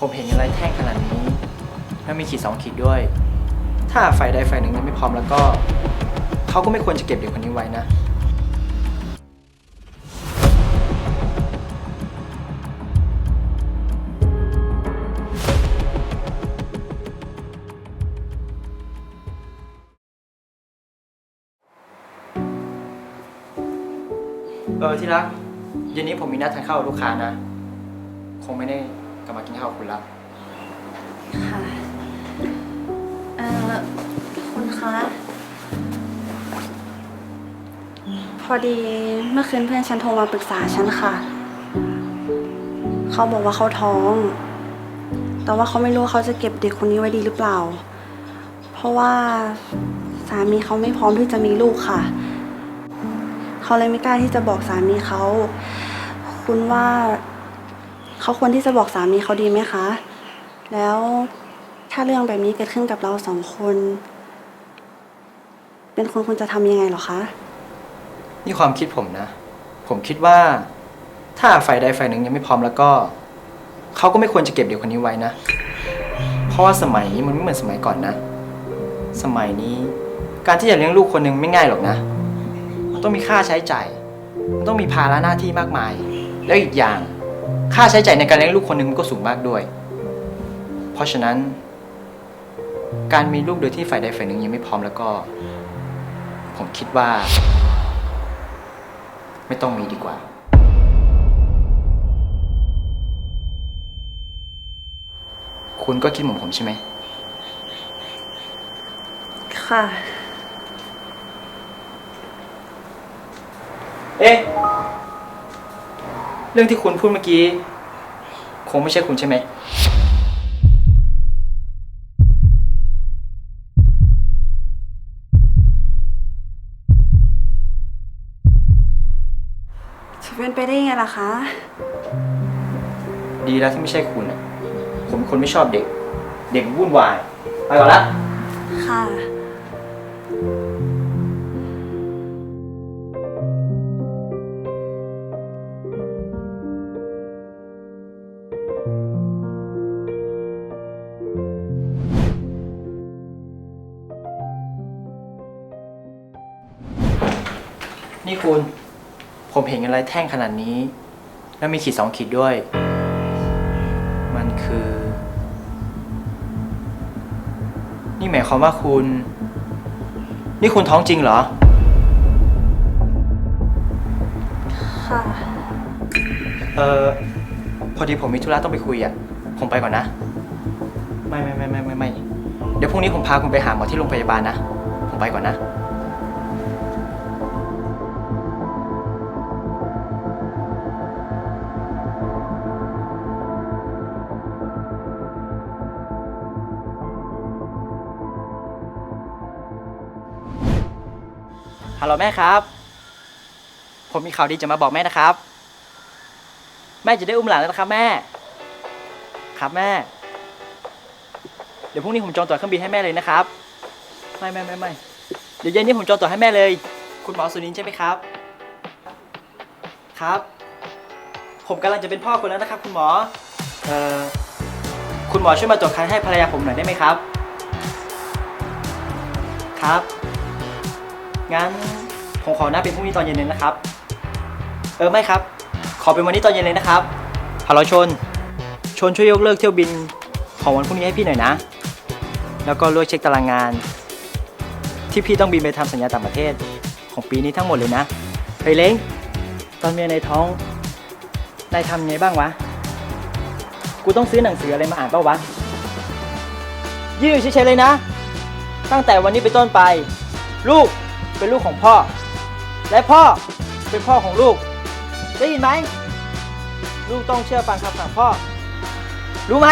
ผมเห็นอะไรแท่งขนาดนี้แล้วมีขีดสองขีดด้วย ถ้าฝ่ายใดฝ่ายหนึ่งยังไม่พร้อมแล้วก็ เขาก็ไม่ควรจะเก็บเด็กคนนี้ไว้นะ เออที่รักเย็นนี้ผมมีนัดทานข้าวกับลูกค้านะ คงไม่ได้ กลับมากินข้าวคุณละค่ะเอ่อคุณคะพอดีเมื่อคืนเพื่อนฉันโทรมาปรึกษาฉันค่ะ เขาบอกว่าเขาท้อง แต่ว่าเขาไม่รู้ว่าเขาจะเก็บเด็กคนนี้ไว้ดีหรือเปล่า เพราะว่าสามีเขาไม่พร้อมที่จะมีลูกค่ะ เขาเลยไม่กล้าที่จะบอกสามีเขา คุณว่า เขาควรที่จะบอกสามีเขาดีไหมคะ แล้วถ้าเรื่องแบบนี้เกิดขึ้นกับเราสองคน เป็นคนคุณจะทำยังไงเหรอคะ นี่ความคิดผมนะ ผมคิดว่า ถ้าฝ่ายใดฝ่ายหนึ่งยังไม่พร้อมแล้วก็ เขาก็ไม่ควรจะเก็บเด็กคนนี้ไว้นะ เพราะว่าสมัยนี้มันไม่เหมือนสมัยก่อนนะ สมัยนี้ การที่จะเลี้ยงลูกคนหนึ่งไม่ง่ายหรอกนะ มันต้องมีค่าใช้จ่าย มันต้องมีภาระหน้าที่มากมาย แล้วอีกอย่าง ค่าใช้จ่ายในการเลี้ยงลูกคนหนึ่งมันก็สูงมากด้วย เพราะฉะนั้น การมีลูกโดยที่ฝ่ายใดฝ่ายหนึ่งยังไม่พร้อมแล้วก็ ผมคิดว่า ไม่ต้องมีดีกว่า คุณก็คิดเหมือนผมใช่ไหม ค่ะ เอ๊ะ เรื่องที่คุณพูดเมื่อกี้ คงไม่ใช่คุณใช่ไหม จะเป็นไปได้ยังไงล่ะคะ ดีแล้วที่ไม่ใช่คุณอะผมเป็นคนไม่ชอบเด็ก เด็กวุ่นวาย ไปก่อนละ ค่ะ นี่คุณ ผมเห็นอะไรแท่งขนาดนี้ แล้วมีขีดสองขีดด้วย มันคือ นี่หมายความว่าคุณ นี่คุณท้องจริงเหรอ ค่ะ เออพอดีผมมีธุระต้องไปคุยอะ ผมไปก่อนนะ ไม่ไม่ไม่ไม่ไม่ไม่เดี๋ยวพรุ่งนี้ผมพาคุณไปหาหมอที่โรงพยาบาลนะ ผมไปก่อนนะ ฮัลโหลแม่ครับ ผมมีข่าวดีจะมาบอกแม่นะครับ แม่จะได้อุ้มหลานแล้วนะครับแม่ ครับแม่ เดี๋ยวพรุ่งนี้ผมจองตั๋วเครื่องบินให้แม่เลยนะครับ ไม่ไม่ไม่ไม่เดี๋ยวเย็นนี้ผมจองตั๋วให้แม่เลย คุณหมอสุนินใช่ไหมครับ ครับ ผมกำลังจะเป็นพ่อคนแล้วนะครับ คุณหมอ เอ่อ คุณหมอช่วยมาตรวจคันให้ภรรยาผมหน่อยได้ไหมครับ ครับ งั้นผมขอหน้าเป็นพรุ่งนี้ตอนเย็นเลยนะครับ เออไม่ครับ ขอเป็นวันนี้ตอนเย็นเลยนะครับฮัลโหลชน ชนช่วยยกเลิกเที่ยวบินของวันพรุ่งนี้ให้พี่หน่อยนะ แล้วก็ลวยเช็คตารางงาน ที่พี่ต้องบินไปทำสัญญาต่างประเทศของปีนี้ทั้งหมดเลยนะไปเล้งตอนเมียในท้องนายทำไงบ้างวะ กูต้องซื้อหนังสืออะไรมาอ่านเปล่าวะ ยืดอยู่เฉยๆเลยนะ ตั้งแต่วันนี้เป็นต้นไป ลูก เป็นลูกของพ่อ และพ่อเป็นพ่อของลูก ได้ยินไหม ลูกต้องเชื่อฟังคำสั่งพ่อ รู้ไหม